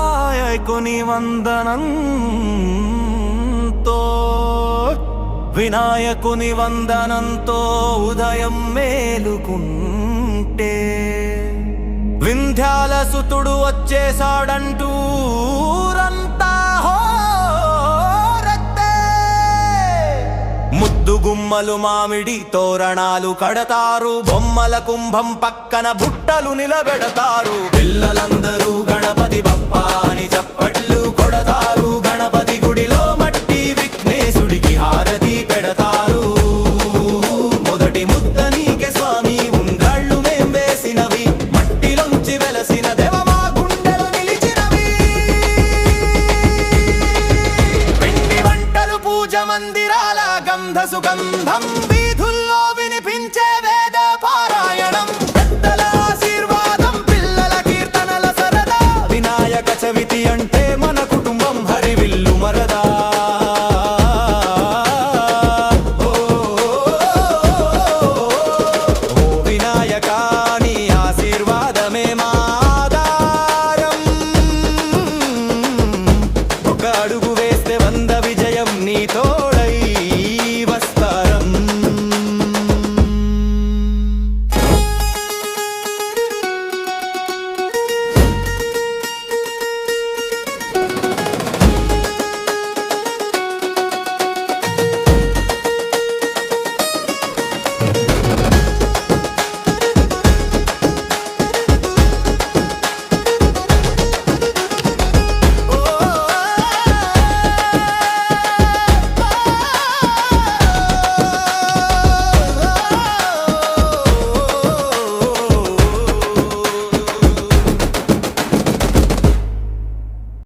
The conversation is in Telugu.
వినాయకుని వందనంతో వినాయకుని వందనంతో ఉదయం మేలుకుంటే వింధ్యాల సుతుడు వచ్చేసాడంటూ ముద్దు గుమ్మలు మామిడి తోరణాలు కడతారు. బొమ్మల కుంభం పక్కన బుట్టలు నిలబెడతారు. పిల్లలందరూ గణపతి బప్ప అని చప్పట్లు కొడతారు. గణపతి గుడిలో మట్టి విఘ్నేశుడికి హారతి పెడతారు. మొదటి ముద్ద నీకే స్వామి ఉంగాళ్ళు మేం వేసినవి. మట్టిలోంచి వెలసిన దేవమా గుండెలు నిలిచినవి. పిండి వంటలు పూజ గంధ సుగంధం వీధుల్లో వినిపించే వేద.